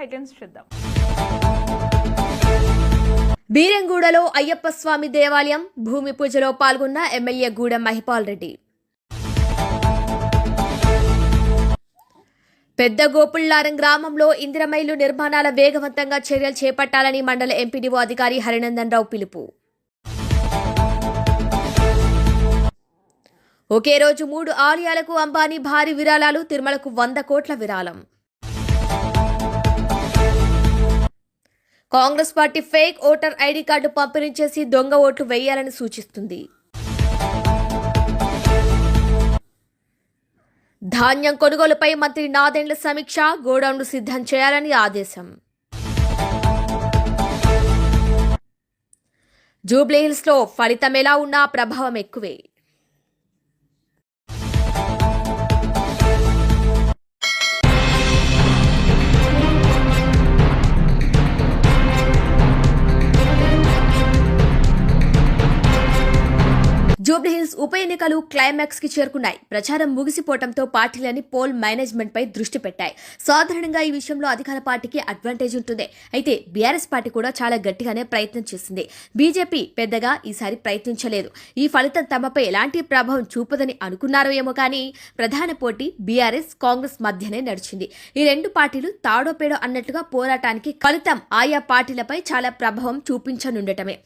Headlines చూద్దాం. బీరంగూడలో అయ్యప్ప స్వామి దేవాలయం భూమి పూజలో పాల్గొన్న ఎమ్మెల్యే గూడెం మహిపాల్ రెడ్డి. పెద్ద గోపుల్లారం గ్రామంలో ఇందిరమైలు నిర్మాణాల వేగవంతంగా చర్యలు చేపట్టాలని మండల ఎంపీడీఓ అధికారి హరినందన్ రావు పిలుపు. ఒకే రోజు మూడు ఆలయాలకు అంబానీ భారీ విరాళాలు తిరుమలకు వంద కోట్ల విరాళం. Congress party fake voter ID card పంపిణీ చేసి దొంగ ఓట్లు వేయాలని సూచిస్తుంది. ధాన్యం కొనుగోలుపై మంత్రి నాదెండ్ల సమీక్ష గోడౌన్లు సిద్ధం చేయాలని ఆదేశం. జూబ్లీహిల్స్లో ఫలితం ఎలా ఉన్నా ప్రభావం ఎక్కువే. జూబ్లీహిల్స్ ఉప ఎన్నికలు క్లైమాక్స్కి చేరుకున్నాయి. ప్రచారం ముగిసిపోవడంతో పార్టీలని పోల్ మేనేజ్మెంట్ పై దృష్టి పెట్టాయి. సాధారణంగా ఈ విషయంలో అధికార పార్టీకి అడ్వాంటేజ్ ఉంటుంది. అయితే బీఆర్ఎస్ పార్టీ కూడా చాలా గట్టిగానే ప్రయత్నం చేసింది. బీజేపీ పెద్దగా ఈసారి ప్రయత్నించలేదు. ఈ ఫలితం తమపై ఎలాంటి ప్రభావం చూపదని అనుకున్నారో ఏమో కానీ ప్రధాన పోటీ బీఆర్ఎస్ కాంగ్రెస్ మధ్యనే నడిచింది. ఈ రెండు పార్టీలు తాడోపేడో అన్నట్టుగా పోరాటానికి ఫలితం ఆయా పార్టీలపై చాలా ప్రభావం చూపించనుండటమే.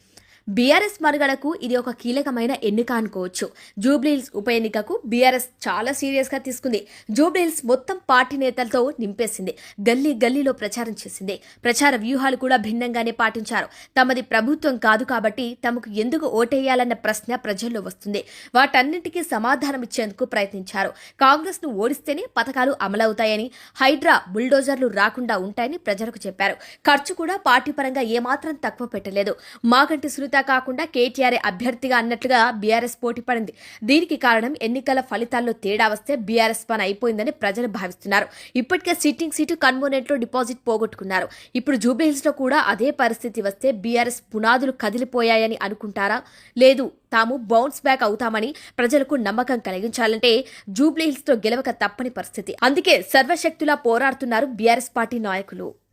బీఆర్ఎస్ మనుగడకు ఇది ఒక కీలకమైన ఎన్నిక అనుకోవచ్చు. జూబ్లీహిల్స్ ఉప ఎన్నికకు బీఆర్ఎస్ చాలా సీరియస్గా తీసుకుంది. జూబ్లీహిల్స్ మొత్తం పార్టీ నేతలతో నింపేసింది. గల్లీ గల్లీలో ప్రచారం చేసింది. ప్రచార వ్యూహాలు కూడా భిన్నంగానే పాటించారు. తమది ప్రభుత్వం కాదు కాబట్టి తమకు ఎందుకు ఓటేయాలన్న ప్రశ్న ప్రజల్లో వస్తుంది. వాటన్నింటికీ సమాధానం ఇచ్చేందుకు ప్రయత్నించారు. కాంగ్రెస్ను ఓడిస్తేనే పథకాలు అమలవుతాయని హైడ్రా బుల్డోజర్లు రాకుండా ఉంటాయని ప్రజలకు చెప్పారు. ఖర్చు కూడా పార్టీ పరంగా ఏమాత్రం తక్కువ పెట్టలేదు. మాగంటి సునీత కాకుండా కేటీఆర్ అభ్యర్థిగా అన్నట్లుగా బీఆర్ఎస్ పోటీ పడింది. దీనికి కారణం ఎన్నికల ఫలితాల్లో తేడా వస్తే బీఆర్ఎస్ పని అయిపోయిందని ప్రజలు భావిస్తున్నారు. ఇప్పటికే సిట్టింగ్ సీటు కన్వోనెంట్లో డిపాజిట్ పోగొట్టుకున్నారు. ఇప్పుడు జూబ్లీహిల్స్లో కూడా అదే పరిస్థితి వస్తే బీఆర్ఎస్ పునాదులు కదిలిపోయాయని అనుకుంటారా? లేదు తాము బౌన్స్ బ్యాక్ అవుతామని ప్రజలకు నమ్మకం కలిగించాలంటే జూబ్లీహిల్స్తో గెలవక తప్పని పరిస్థితి. అందుకే సర్వశక్తులా పోరాడుతున్నారు బీఆర్ఎస్ పార్టీ నాయకులు.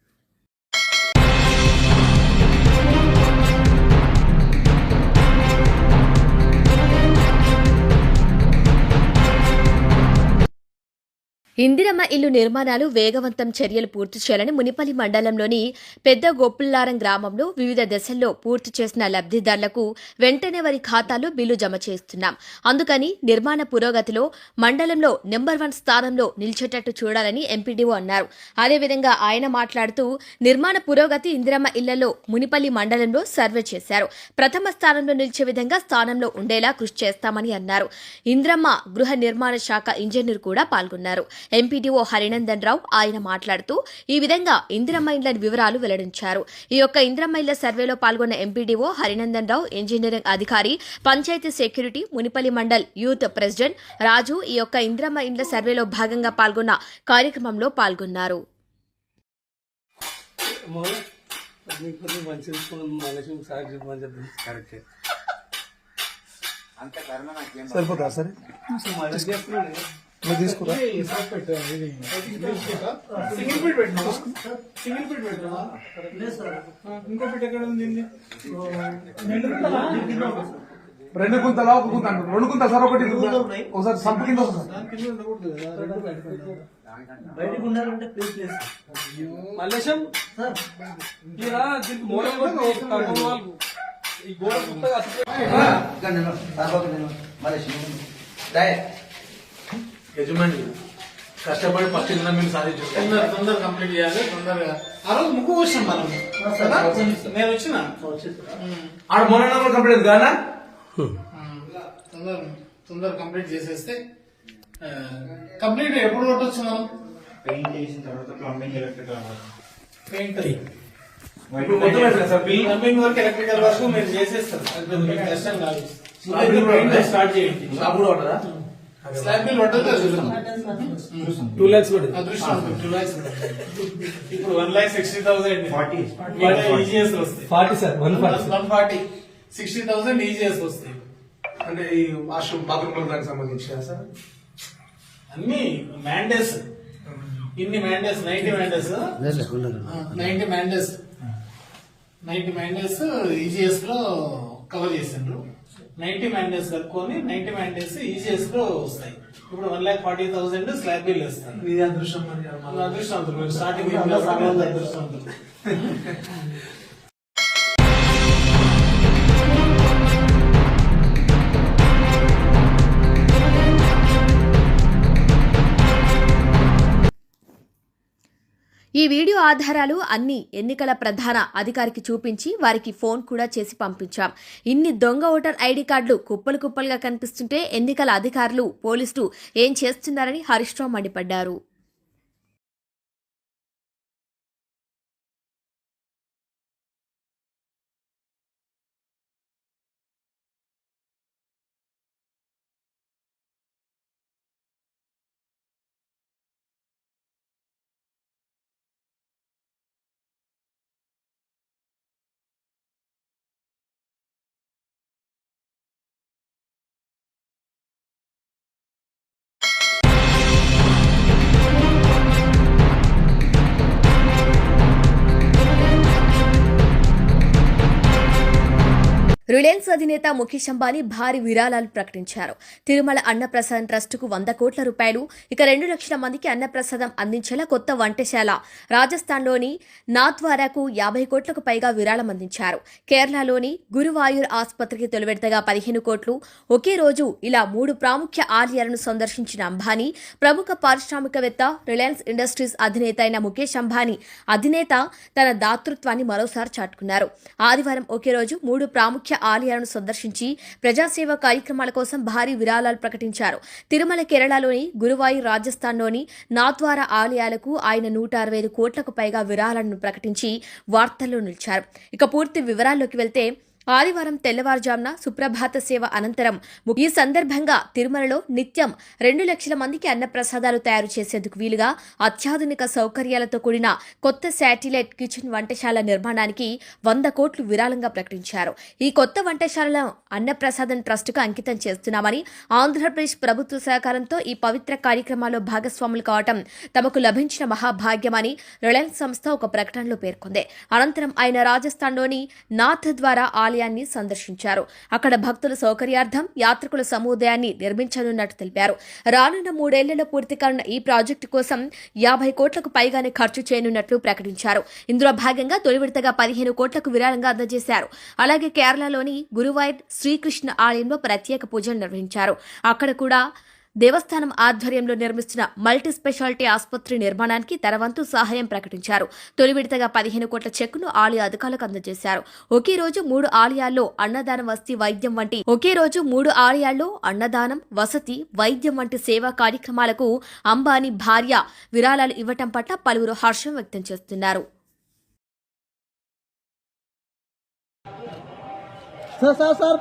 ఇందిరమ్మ ఇల్లు నిర్మాణాలు వేగవంతం చర్యలు పూర్తి చేయాలని మునిపల్లి మండలంలోని పెద్ద గోపుల్లారం గ్రామంలో వివిధ దశల్లో పూర్తి చేసిన లబ్ధిదారులకు వెంటనే వారి ఖాతాలో బిల్లు జమ చేస్తున్నాం. అందుకని నిర్మాణ పురోగతిలో మండలంలో నెంబర్ వన్ స్థానంలో నిలిచేటట్టు చూడాలని ఎంపీడీఓ అన్నారు. అదేవిధంగా ఆయన మాట్లాడుతూ నిర్మాణ పురోగతి ఇందిరమ్మ ఇళ్ళలో మునిపల్లి మండలంలో సర్వే చేశారు. ప్రథమ స్థానంలో నిలిచే విధంగా స్థానంలో ఉండేలా కృషి చేస్తామని అన్నారు. ఇంద్రమ్మ గృహ నిర్మాణ శాఖ ఇంజనీర్ కూడా పాల్గొన్నారు. ఎంపీడీఓ హరినందన్ రావు ఆయన మాట్లాడుతూ ఈ విధంగా ఇందిరమ్మ ఇండ్ల వివరాలు వెల్లడించారు. ఈ యొక్క ఇందిరమ్మ ఇళ్ళ సర్వేలో పాల్గొన్న ఎంపీడీఓ హరినందన్ రావు ఇంజనీరింగ్ అధికారి panchayat security Munipalli mandal youth president Raju ఈ యొక్క ఇందిరమ్మ ఇండ్ల సర్వేలో భాగంగా పాల్గొన్న కార్యక్రమంలో పాల్గొన్నారు. సరిపోతా సరే నువ్వు తీసుకురా. సింగిల్ ఫీట్ పెట్టినా సింగిల్ ఫీట్ పెట్టినా ఇంకో ఫీట్ ఎక్కడ ఉంది? రెండు గుంతలా? ఒక గుంత అంటారు రెండు గుంతలు సార్ ఒకటి ఒకసారి సంప కింద వస్తుంది దాని కింద ఉండకూడదు కదా రెండు పెట్టకూడదు. బయటకు ఉన్నారంటే ప్లీజ్ ప్లీజ్ మల్లేశం? యజమాని కష్టపడి ఫస్ట్ దిన మేము సాధించాం. తొందర తొందర కంప్లీట్ చేయాలి తొందరగా. ఆ రోజు ముక్కు వచ్చాం మనం. కదా? నేను వచ్చిన? ఆడ మొన్న కంప్లీట్ కానా? తొందర తొందర కంప్లీట్ చేసేస్తే కంప్లీట్ ఎప్పుడు కొట్టొచ్చు మనం? పెయింట్ చేసిన తర్వాత ప్లంబింగ్ ఎలక్ట్రికల్ పెయింట్ ఇప్పుడు మొత్తం అయిపోయింది sir? Bill plumbing work electrical work మీరు చేసేస్తారు. అది పెద్ద మీకు కష్టం కాదు? స్టార్ట్ చేయండి. షాప్ కూడా ఉంటుందా? స్లాబ్ బిల్ పట్టదు టూ ల్యాక్స్ కూడా అదృష్టం టూ ల్యాక్స్ ఇప్పుడు one lakh sixty thousand. Forty. EGS వస్తాయి. Forty sir. One one forty. Sixty thousand EGS వస్తాయి. అంటే ఈ వాష్రూమ్ బాత్రూమ్ దానికి సంబంధించి సార్? అన్ని మ్యాండేస్. ఇన్ని mandays ninety mandays. Ninety mandays. Ninety mandays ఈజీఎస్లో cover చేసిండ్రు. నైన్టీ మ్యాండేస్ కలుపుకొని నైన్టీ మ్యాండేస్ ఈజీఎస్లో వస్తాయి. ఇప్పుడు one lakh forty thousand slab bill ఇస్తాను ఇది అదృష్టం మీరు స్టార్టింగ్ అదృష్టవంతులు ఈ వీడియో ఆధారాలు అన్ని ఎన్నికల ప్రధాన అధికారికి చూపించి వారికి ఫోన్ కూడా చేసి పంపించాం. ఇన్ని దొంగ ఓటర్ ఐడి కార్డులు కుప్పలు కుప్పలుగా కనిపిస్తుంటే ఎన్నికల అధికారులు పోలీసులు ఏం చేస్తున్నారని హరీష్ రావు మండిపడ్డారు. రిలయన్స్ అధినేత ముఖేష్ అంబానీ భారీ విరాళాలు ప్రకటించారు. తిరుమల అన్నప్రసాదం ట్రస్టుకు వంద కోట్ల రూపాయలు ఇక రెండు లక్షల మందికి అన్నప్రసాదం అందించేలా కొత్త వంటశాల రాజస్థాన్లోని నాద్వారాకు యాభై కోట్లకు పైగా విరాళం అందించారు. కేరళలోని గురువాయూర్ ఆసుపత్రికి తొలివెడతగా పదిహేను కోట్లు ఒకే రోజు ఇలా మూడు ప్రాముఖ్య ఆలయాలను సందర్శించిన అంబానీ ప్రముఖ పారిశ్రామికవేత్త రిలయన్స్ ఇండస్ట్రీస్ అధినేత అయిన ముఖేష్ అంబానీ అధినేత తన దాతృత్వాన్ని మరోసారి చాటుకున్నారు. ఆదివారం ఒకే రోజు మూడు ప్రాముఖ్య ఆలయాలను సందర్శించి ప్రజాసేవ కార్యక్రమాల కోసం భారీ విరాళాలు ప్రకటించారు. తిరుమల కేరళలోని గురువాయి రాజస్థాన్లోని నాద్వార ఆలయాలకు ఆయన నూట అరవై ఐదు కోట్లకు పైగా విరాళాలను ప్రకటించి వార్తల్లో నిలిచారు. ఇక పూర్తి వివరాల్లోకి వెళ్తే ఆదివారం తెల్లవారుజామున సుప్రభాత సేవ అనంతరం ఈ సందర్భంగా తిరుమలలో నిత్యం రెండు లక్షల మందికి అన్నప్రసాదాలు తయారు చేసేందుకు వీలుగా అత్యాధునిక సౌకర్యాలతో కూడిన కొత్త శాటిలైట్ కిచెన్ వంటశాల నిర్మాణానికి వంద కోట్లు విరాళంగా ప్రకటించారు. ఈ కొత్త వంటశాలను అన్నప్రసాదం ట్రస్టుకు అంకితం చేస్తున్నామని ఆంధ్రప్రదేశ్ ప్రభుత్వ సహకారంతో ఈ పవిత్ర కార్యక్రమాల్లో భాగస్వాములు కావటం తమకు లభించిన మహాభాగ్యమని రిలయన్స్ సంస్థ ఒక ప్రకటనలో పేర్కొంది. అనంతరం ఆయన రాజస్థాన్లోని నాథ్ ద్వారా ఆలయాన్ని సందర్శించారు. అక్కడ భక్తుల సౌకర్యార్థం యాత్రికుల సముదాయాన్ని నిర్మించనున్నట్టు తెలిపారు. రానున్న మూడేళ్ళలో పూర్తి కానున్న ఈ ప్రాజెక్టు కోసం యాభై కోట్లకు పైగానే ఖర్చు చేయనున్నట్లు ప్రకటించారు. ఇందులో భాగంగా తొలి విడతగా పదిహేను కోట్లకు విరాళంగా అందజేశారు. అలాగే కేరళలోని గురువాయర్ శ్రీకృష్ణ ఆలయంలో ప్రత్యేక పూజలు నిర్వహించారు. అక్కడ కూడా దేవస్థానం ఆధ్వర్యంలో నిర్మిస్తున్న మల్టీ స్పెషాలిటీ ఆసుపత్రి నిర్మాణానికి తన వంతు సహాయం ప్రకటించారు. తొలి విడతగా పదిహేను కోట్ల చెక్కును ఆలయ అధికారులకు అందజేశారు. ఒకే రోజు మూడు ఆలయాల్లో అన్నదానం వసతి వైద్యం వంటి ఒకే రోజు మూడు ఆలయాల్లో అన్నదానం వసతి వైద్యం వంటి సేవా కార్యక్రమాలకు అంబానీ భార్య విరాళాలు ఇవ్వటం పట్ల పలువురు హర్షం వ్యక్తం చేస్తున్నారు. Sir sir sir.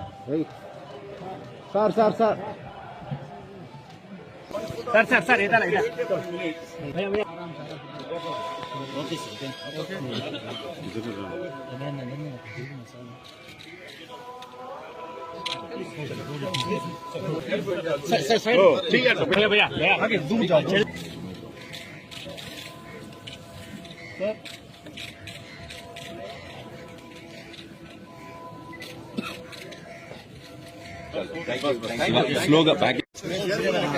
Sir sir sir. Sir sir sir ಇದಲ್ಲ ಇಲ್ಲ okay sir okay sir sir sir ठीक है भैया भैया भैया आगे दूर जाओ सर स्लोगा बैक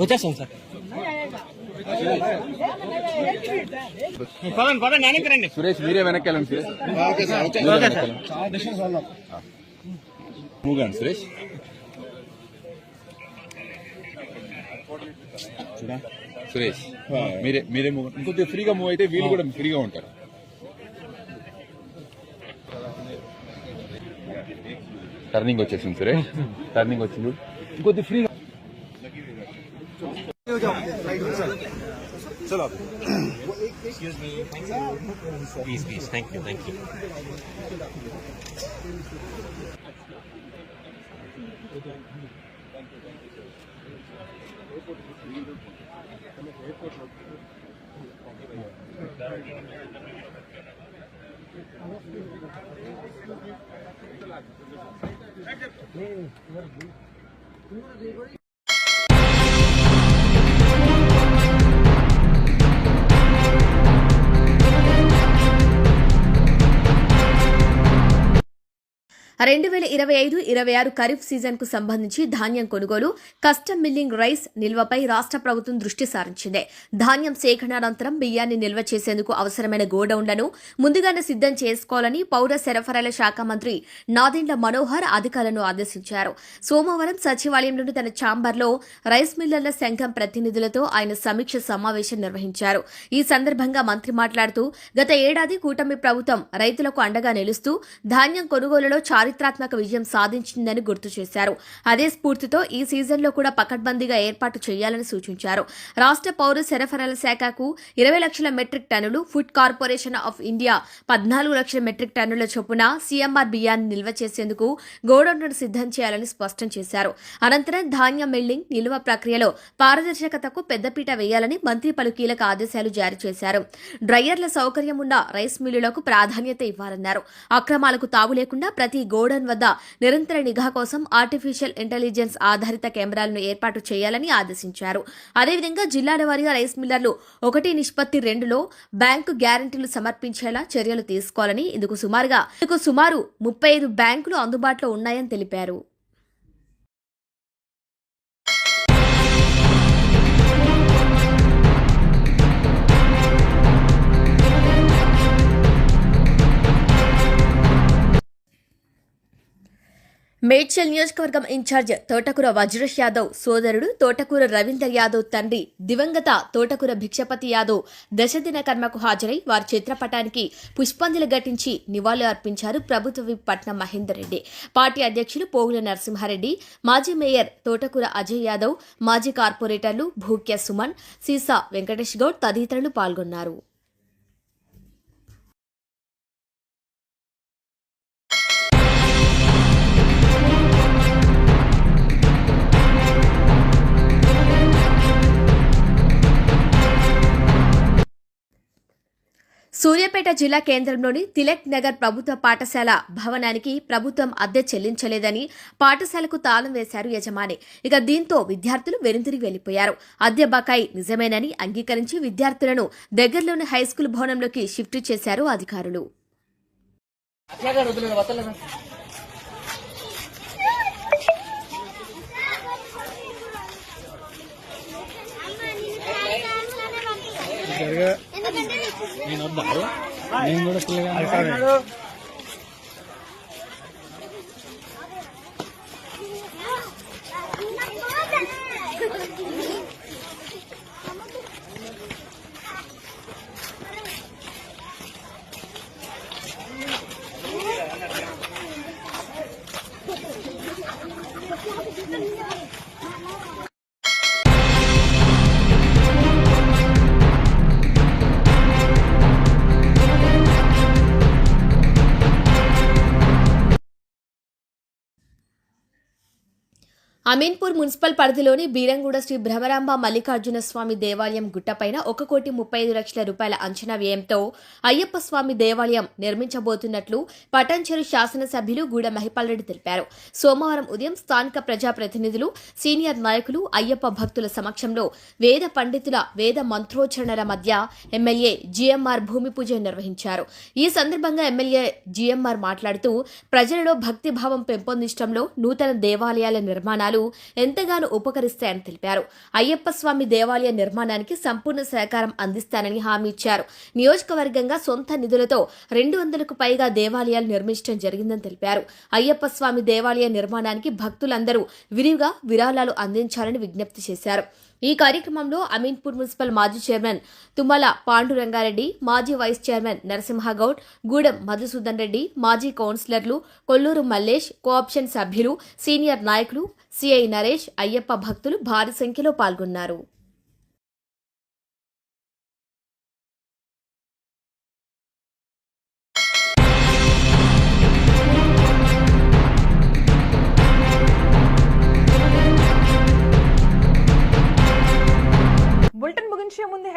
వచ్చేస్తాం సార్ పదండి పదండి వెనక్కి రండి సురేష్ మీరే వెనక్కి వెళ్ళండి సురేష్. సార్ సురేష్. సురేష్ మీరే మీరే మూవ్ ఇంకొద్దిగా ఫ్రీగా మూవ్ అయితే వీళ్ళు కూడా ఫ్రీగా ఉంటారు. టర్నింగ్ వచ్చేసింది సురేష్ టర్నింగ్ వచ్చింది ఇంకొద్ది ఫ్రీ चलो आप बीस बीस thank you thank you airport you. రెండు వేల ఇరవై ఐదు ఇరవై ఆరు ఖరీఫ్ సీజన్కు సంబంధించి ధాన్యం కొనుగోలు కస్టమ్ మిల్లింగ్ రైస్ నిల్వపై రాష్ట్ర ప్రభుత్వం దృష్టి సారించింది. ధాన్యం సేకరణ అనంతరం బియ్యాన్ని నిల్వ చేసేందుకు అవసరమైన గోడౌన్లను ముందుగానే సిద్ధం చేసుకోవాలని పౌర సరఫరాల శాఖ మంత్రి నాదెండ్ల మనోహర్ అధికారులను ఆదేశించారు. సోమవారం సచివాలయంలోని తన ఛాంబర్లో రైస్ మిల్లర్ల సంఘం ప్రతినిధులతో ఆయన సమీక్ష సమావేశం నిర్వహించారు. ఈ సందర్భంగా మంత్రి మాట్లాడుతూ గత ఏడాది కూటమి ప్రభుత్వం రైతులకు అండగా నిలుస్తూ ధాన్యం కొనుగోలులో చారిత్రాత్మక విజయం సాధించిందని గుర్తు చేశారు. అదే స్ఫూర్తితో ఈ సీజన్లో కూడా పకడ్బందీగా ఏర్పాటు చేయాలని సూచించారు. రాష్ట్ర పౌర సరఫరాల శాఖకు ఇరవై లక్షల మెట్రిక్ టన్నులు ఫుడ్ కార్పొరేషన్ ఆఫ్ ఇండియా పద్నాలుగు లక్షల మెట్రిక్ టన్నుల చొప్పున సీఎంఆర్ బియ్యాన్ని నిల్వ చేసేందుకు గోడౌన్లను సిద్ధం చేయాలని స్పష్టం చేశారు. అనంతరం ధాన్యం మిల్లింగ్ నిల్వ ప్రక్రియలో పారదర్శకతకు పెద్దపీట వేయాలని మంత్రి పలు కీలక ఆదేశాలు జారీ చేశారు. డ్రయర్ల సౌకర్యం ఉన్న రైస్ మిల్లులకు ప్రాధాన్యత ఇవ్వాలన్నారు. అక్రమాలకు తావు లేకుండా ప్రతి గోడౌన్ వద్ద నిరంతర నిఘా కోసం ఆర్టిఫిషియల్ ఇంటెలిజెన్స్ ఆధారిత కెమెరాలను ఏర్పాటు చేయాలని ఆదేశించారు. అదేవిధంగా జిల్లాల వారీగా రైస్ మిల్లర్లు ఒకటి నిష్పత్తి రెండులో బ్యాంకు గ్యారంటీలు సమర్పించేలా చర్యలు తీసుకోవాలని ఇందుకు సుమారుగా ఇందుకు సుమారు ముప్పై ఐదు బ్యాంకులు అందుబాటులో ఉన్నాయని తెలిపారు. మేడ్చల్ నియోజకవర్గం ఇన్ఛార్జ్ తోటకూర వజ్రేష్ యాదవ్ సోదరుడు తోటకూర రవీందర్ యాదవ్ తండ్రి దివంగత తోటకూర భిక్షపతి యాదవ్ దశదిన కర్మకు హాజరై వారి చిత్రపటానికి పుష్పాంజలి ఘటించి నివాళులు అర్పించారు ప్రభుత్వ విప్ పట్నం మహేందర్ రెడ్డి. పార్టీ అధ్యక్షులు పోగుల నరసింహారెడ్డి మాజీ మేయర్ తోటకూర అజయ్ యాదవ్ మాజీ కార్పొరేటర్లు భూక్య సుమన్ సీసా వెంకటేష్ గౌడ్ తదితరులు పాల్గొన్నారు. సూర్యాపేట జిల్లా కేంద్రంలోని తిలక్ నగర్ ప్రభుత్వ పాఠశాల భవనానికి ప్రభుత్వం అద్దె చెల్లించలేదని పాఠశాలకు తాళం వేశారు యజమాని. ఇక దీంతో విద్యార్థులు వెనుతిరిగి వెళ్ళిపోయారు అద్దె బకాయి నిజమేనని అంగీకరించి విద్యార్థులను దగ్గరలోని హైస్కూల్ భవనంలోకి షిఫ్ట్ చేశారు అధికారులు. నేను నేను కూడా పిల్లగా అమీన్పూర్ మున్సిపల్ పరిధిలోని బీరంగూడ శ్రీ భ్రమరాంబ మల్లికార్జున స్వామి దేవాలయం గుట్టపైన ఒక కోటి ముప్పై ఐదు లక్షల రూపాయల అంచనా వ్యయంతో అయ్యప్ప స్వామి దేవాలయం నిర్మించబోతున్నట్లు పటాన్చెరు శాసనసభ్యులు గూడ మహిపాల్ రెడ్డి తెలిపారు. సోమవారం ఉదయం స్థానిక ప్రజాప్రతినిధులు సీనియర్ నాయకులు అయ్యప్ప భక్తుల సమక్షంలో వేద పండితుల వేద మంత్రోచ్చరణల మధ్య ఎమ్మెల్యే జీఎంఆర్ భూమి పూజ నిర్వహించారు. ఈ సందర్భంగా ఎమ్మెల్యే జీఎంఆర్ మాట్లాడుతూ ప్రజలలో భక్తిభావం పెంపొందించడంలో నూతన దేవాలయాల నిర్మాణాలు ఎంతగానో ఉపకరిస్తాయని తెలిపారు. అయ్యప్ప స్వామి దేవాలయ నిర్మాణానికి సంపూర్ణ సహకారం అందిస్తానని హామీ ఇచ్చారు. నియోజకవర్గంగా సొంత నిధులతో రెండు వందలకు పైగా దేవాలయాలు నిర్మించడం జరిగిందని తెలిపారు. అయ్యప్ప స్వామి దేవాలయ నిర్మాణానికి భక్తులందరూ విరివిగా విరాళాలు అందించాలని విజ్ఞప్తి చేశారు. ఈ కార్యక్రమంలో అమీన్పూర్ మున్సిపల్ మాజీ చైర్మన్ తుమ్మల పాండురంగారెడ్డి మాజీ వైస్ చైర్మన్ నరసింహగౌడ్ గూడెం మధుసూదన్ రెడ్డి మాజీ కౌన్సిలర్లు కొల్లూరు మల్లేష్ కోఆప్షన్ సభ్యులు సీనియర్ నాయకులు సిఐ నరేష్ అయ్యప్ప భక్తులు భారీ సంఖ్యలో పాల్గొన్నారు.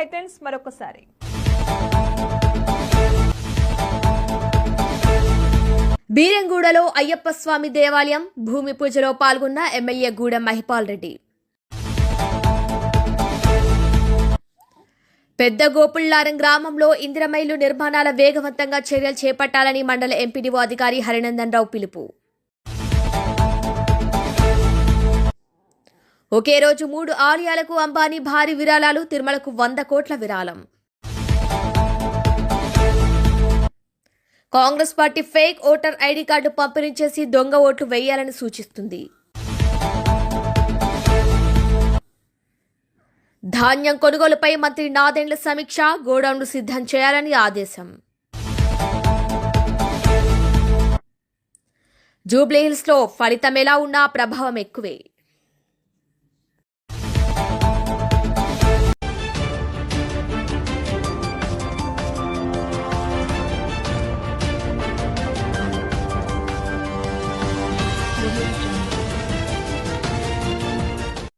హెడ్లైన్స్ మరొకసారి. బీరంగూడలో అయ్యప్ప స్వామి దేవాలయం భూమి పూజలో పాల్గొన్న ఎమ్మెల్యే గూడెం మహిపాల్ రెడ్డి. పెద్ద గోపుల్లారం గ్రామంలో ఇందిరమైలు నిర్మాణాల వేగవంతంగా చర్యలు చేపట్టాలని మండల ఎంపీడీఓ అధికారి హరినందన్ రావు పిలుపు. ఒకే రోజు మూడు ఆలయాలకు అంబానీ భారీ విరాళాలు తిరుమలకు వంద కోట్ల విరాళం. Congress party fake voter ID card పంపిణీ చేసి దొంగ ఓట్లు వేయాలని సూచిస్తుంది. ధాన్యం కొనుగోలుపై మంత్రి నాదెండ్ల సమీక్ష గోడౌన్లు సిద్ధం చేయాలని ఆదేశం. జూబ్లీహిల్స్లో ఫలితం ఎలా ఉన్నా ప్రభావం ఎక్కువే.